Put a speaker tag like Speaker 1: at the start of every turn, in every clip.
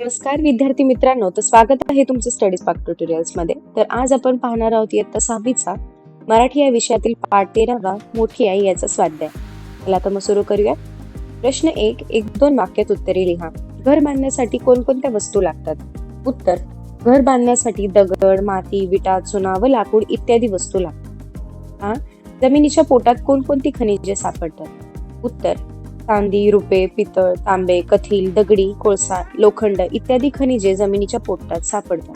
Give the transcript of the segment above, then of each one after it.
Speaker 1: नमस्कार विद्यार्थी मित्रांनो. तर स्वागत आहे तुमचं स्टडीज पार्क ट्युटोरियल्समध्ये. तर आज आपण पाहणार आहोत इयत्ता सहावीचा मराठी या विषयातील पाठ तेरावा मोठी आई याचा स्वाध्याय. चला तर मग सुरू करूया प्रश्न एक एक दोन वाक्यात उत्तरे लिहा. घर बांधण्यासाठी कोणकोणत्या वस्तू लागतात? उत्तर घर बांधण्यासाठी दगड माती विटा चुना व लाकूड इत्यादी वस्तू लागतात. जमिनीच्या पोटात कोणकोणती खनिजे सापडतात? उत्तर चांदी रुपे पितळ तांबे कथील दगडी कोळसा लोखंड इत्यादी खनिजे जमिनीच्या पोटात सापडतात.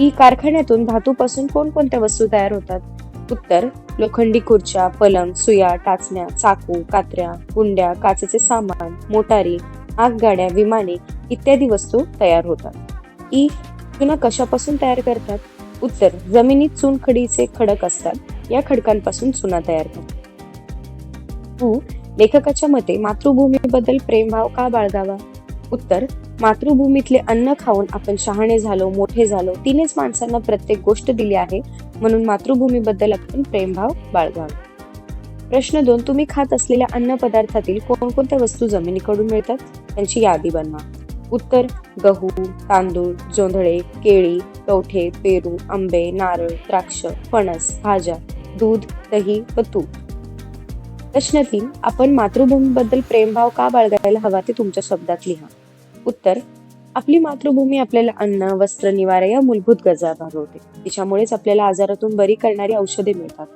Speaker 1: ही कारखान्यातून धातूपासून कोणकोणत्या वस्तू तयार होतात? उत्तर लोखंडी खुर्च्या पलंग सुया टाचण्या चाकू कात्र्या गुंड्या काचेचे सामान मोटारी आगगाड्या विमाने इत्यादी वस्तू तयार होतात. ई चुना कशापासून तयार करतात? उत्तर जमिनीत चुनखडीचे खडक असतात. या खडकांपासून चुना तयार करतात. उ लेखकाच्या मते मातृभूमीबद्दल प्रेमभाव का बाळगावा? उत्तर मातृभूमीतले अन्न खाऊन आपण शहाणे झालो मोठे झालो तिनेच माणसांना प्रत्येक गोष्ट दिली आहे म्हणून मातृभूमीबद्दल आपण प्रेमभाव बाळगावा. प्रश्न दोन तुम्ही खात असलेल्या अन्न पदार्थातील कोणकोणत्या वस्तू जमिनीकडून मिळतात? त्यांची यादी बनवा. उत्तर गहू तांदूळ जोंधळे केळी कवठे पेरू आंबे नारळ द्राक्ष फणस भाज्या दूध दही व तूप. प्रश्न तीन आपण मातृभूमीबद्दल प्रेमभाव का बाळगायला हवा ते तुमच्या शब्दात लिहा. उत्तर आपली मातृभूमी आपल्याला अन्न वस्त्र निवारा या मूलभूत गरजा भागवते. तिच्यामुळेच आपल्याला आजारातून बरी करणारी औषधे मिळतात.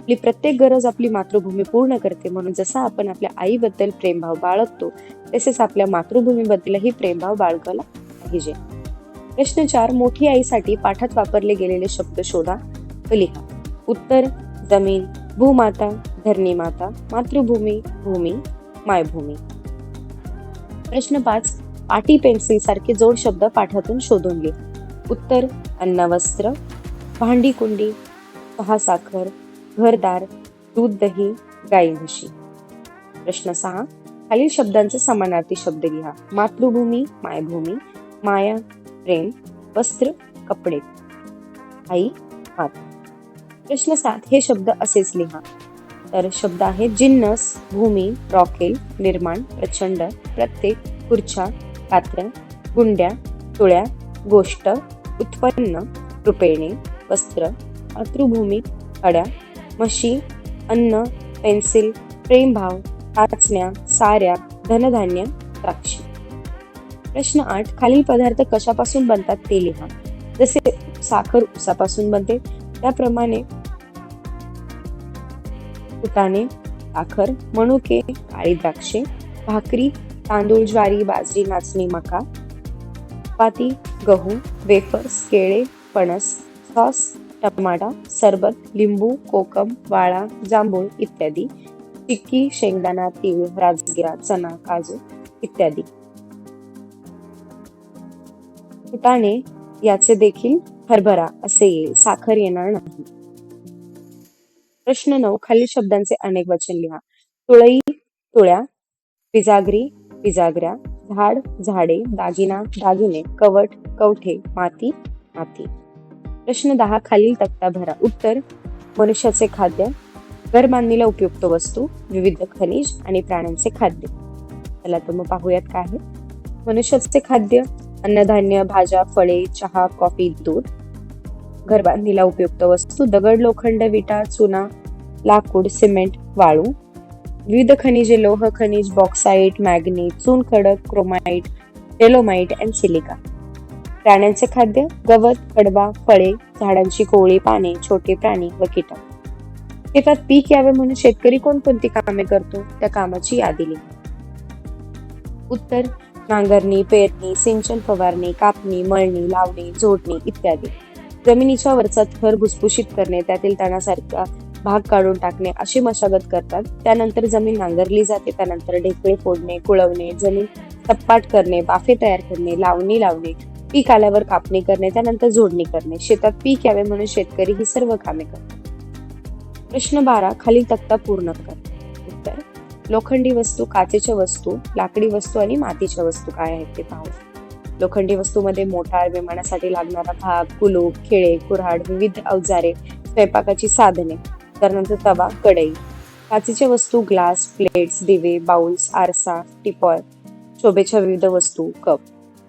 Speaker 1: आपली प्रत्येक गरज आपली मातृभूमी पूर्ण करते. म्हणून जसा आपण आपल्या आईबद्दल प्रेमभाव बाळगतो तसेच आपल्या मातृभूमीबद्दलही प्रेमभाव बाळगायला पाहिजे. प्रश्न चार मोठी आईसाठी पाठात वापरले गेलेले शब्द शोधा व लिहा. उत्तर जमीन भूमाता धरणी माता मातृभूमी भूमी मायभूमी. प्रश्न पाच पाटी पेन्सिल सारखे जोड शब्द पाठातून शोधून घे. उत्तर अन्न वस्त्र भांडी कुंडी चहा साखर घरदार दूध दही गाई म्हशी. प्रश्न सहा खालील शब्दांचे समानार्थी शब्द लिहा. मातृभूमी मायभूमी माया प्रेम वस्त्र कपडे. आई माता प्रश्न सात हे शब्द असेच लिहा. तर शब्द आहेत जिन्नस भूमी रॉकेल निर्माण प्रचंड प्रत्येक खुर्च्या पात्र गुंड्या तुळ्या गोष्ट उत्पन्न रुपेणे वस्त्र अतृभूमी अड्या म्हशी अन्न पेन्सिल प्रेमभाव टाचण्या साऱ्या धनधान्य द्राक्षी. प्रश्न आठ खालील पदार्थ कशापासून बनतात ते लिहा. जसे साखर उसापासून बनते त्याप्रमाणे फुटाणे साखर मनुके काळी द्राक्षे भाकरी तांदूळ ज्वारी बाजरी नाचणी मका चपाती गहू वेफर्स केळे फणस सॉस टमाटा सरबत लिंबू कोकम वाळा जांभूळ इत्यादी चिक्की शेंगदाणा तीळ राजगिरा चना काजू इत्यादी. फुटाणे याचे देखील हरभरा असे येईल साखर येणार नाही. प्रश्न नऊ. खालील शब्दांचे अनेक वचन लिहा. तुळई तुळ्या विजागरी विजागऱ्या झाड झाडे दागिना दागिने कवट कवठे माती माती. प्रश्न दहा. खालील तक्ता भरा. उत्तर मनुष्याचे खाद्य घर बांधणीला उपयुक्त वस्तू विविध खनिज आणि प्राण्यांचे खाद्य. चला तर मग पाहूयात काय आहे. मनुष्याचे खाद्य अन्नधान्य भाज्या फळे चहा कॉफी दूध घरबांधणीला उपयुक्त वस्तू दगड लोखंड विटा चुना लाकूड सिमेंट वाळू विविध खनिजे लोह खनिज बॉक्साईट मॅग्नी चून खडक क्रोमाइट डेलोमाइट अँड सिलिका. प्राण्यांचे खाद्य गवत कडबा फळे झाडांची कोवळी पाने छोटे प्राणी व कीटक. शेतात पीक यावे म्हणून शेतकरी कोणकोणती कामे करतो त्या कामाची यादी लिहा. उत्तर नांगरणी पेरणी सिंचन फवारणी कापणी मळणी लावणी जोडणी इत्यादी. जमिनीच्या वरचा थर भुसभुशीत करणे त्यातील तणासारखा भाग काढून टाकणे अशी मशागत करतात. त्यानंतर जमीन नांगरली जाते. त्यानंतर ढेकळे फोडणे कुळवणे जमीन सपाट करणे बाफे तयार करणे लावणी लावणे पीक आल्यावर कापणी करणे त्यानंतर जोडणी करणे. शेतात पीक यावे म्हणून शेतकरी ही सर्व कामे करतात. प्रश्न बारा खालील तक्ता पूर्ण कर. उत्तर लोखंडी वस्तू काचेच्या वस्तू लाकडी वस्तू आणि मातीच्या वस्तू काय आहेत ते पाहू. लोखंडी वस्तूमध्ये मोटार विमानासाठी लागणारा भाग कुलूप खेळे कुऱ्हाड विविध अवजारे स्वयंपाकाची साधने त्यानंतर तवा कढई. काचेच्या वस्तू ग्लास प्लेट्स दिवे बाउल्स आरसा टिपॉय शोभेच्या विविध वस्तू कप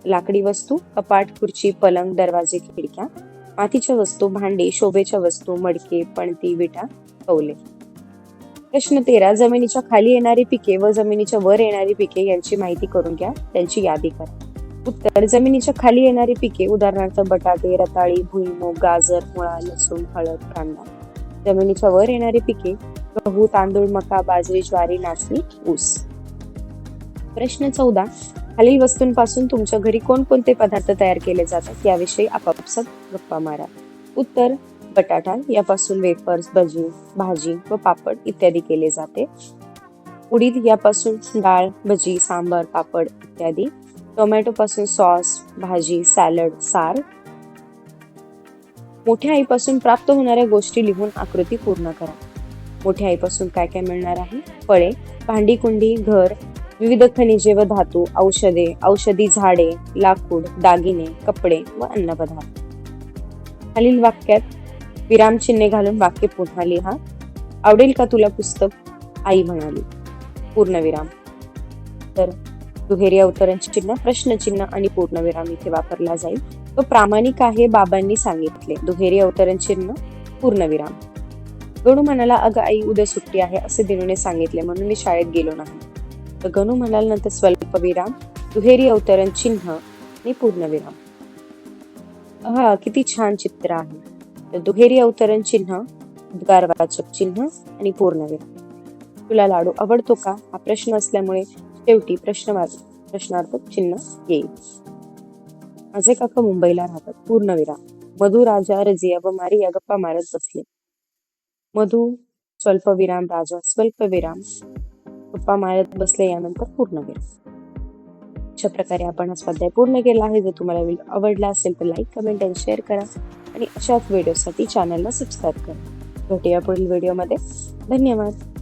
Speaker 1: लाकडी वस्तू कपाट खुर्ची पलंग दरवाजे खिडक्या मातीच्या वस्तू भांडी शोभेच्या वस्तू मडके पणती विटा कौले. प्रश्न तेरा जमिनीच्या खाली येणारी पिके व जमिनीच्या वर येणारी पिके यांची माहिती करून घ्या त्यांची यादी करा. उत्तर जमिनीच्या खाली येणारी पिके उदाहरणार्थ बटाटे रताळी भुईमूग गाजर मुळा लसूण हळद कांदा. जमिनीच्या वर येणारी पिके गहू तांदूळ मका बाजरी ज्वारी नाचणी ऊस. प्रश्न चौदा. खालील वस्तूंपासून तुमच्या घरी कोणकोणते पदार्थ तयार केले जातात? याविषयी आपापसात गप्पा मारा. उत्तर बटाटा. यापासून वेफर्स भजी भाजी व पापड इत्यादी केले जाते. उडीद यापासून डाळ भजी सांबर पापड इत्यादी. टोमॅटोपासून सॉस भाजी सॅलड सार. मोठ्या आईपासून प्राप्त होणाऱ्या गोष्टी लिहून आकृती पूर्ण करा. मोठ्या आईपासून काय काय मिळणार आहे? फळे भांडी कुंडी घर विविध खनिजे व धातू औषधे औषधी झाडे लाकूड दागिने कपडे व अन्नपदार्थ. खालील वाक्यात विरामचिन्हे घालून वाक्य पुन्हा लिहा. आवडेल का तुला पुस्तक? आई म्हणाली. पूर्णविराम तर दुहेरी अवतरण चिन्ह प्रश्नचिन्ह आणि पूर्णविराम इथे वापरला जाईल. तो प्रामाणिक आहे बाबांनी सांगितले. दुहेरी अवतरण चिन्ह पूर्णविराम. गणू म्हणाला अगं आई उद्या सुट्टी आहे असे दिनूने सांगितले. म्हणून मी शाळेत गेलो नाही. तर गणू म्हणाल नंतर स्वल्पविराम दुहेरी अवतरण चिन्ह आणि पूर्णविराम. हा किती छान चित्र आहे. तर दुहेरी अवतरण चिन्ह उद्गारवाचक चिन्ह आणि पूर्णविराम. तुला लाडू आवडतो का? हा प्रश्न असल्यामुळे शेवटी प्रश्नवाद प्रश्नार्थक चिन्ह येईल. माझे काका मुंबईला राहतात. पूर्णविराम. मधु राजा रजिया व मारिया गप्पा मारत बसले. मधु स्वल्पविराम राजा स्वल्पविराम गप्पा मारत बसले यानंतर पूर्णविराम. अशा प्रकारे आपण हा स्वाध्याय पूर्ण केला आहे. जर तुम्हाला व्हिडिओ आवडला असेल तर लाईक कमेंट आणि शेअर करा. आणि अशाच व्हिडिओसाठी चॅनलला सबस्क्राईब करा. भेटूया पुढील व्हिडिओमध्ये धन्यवाद.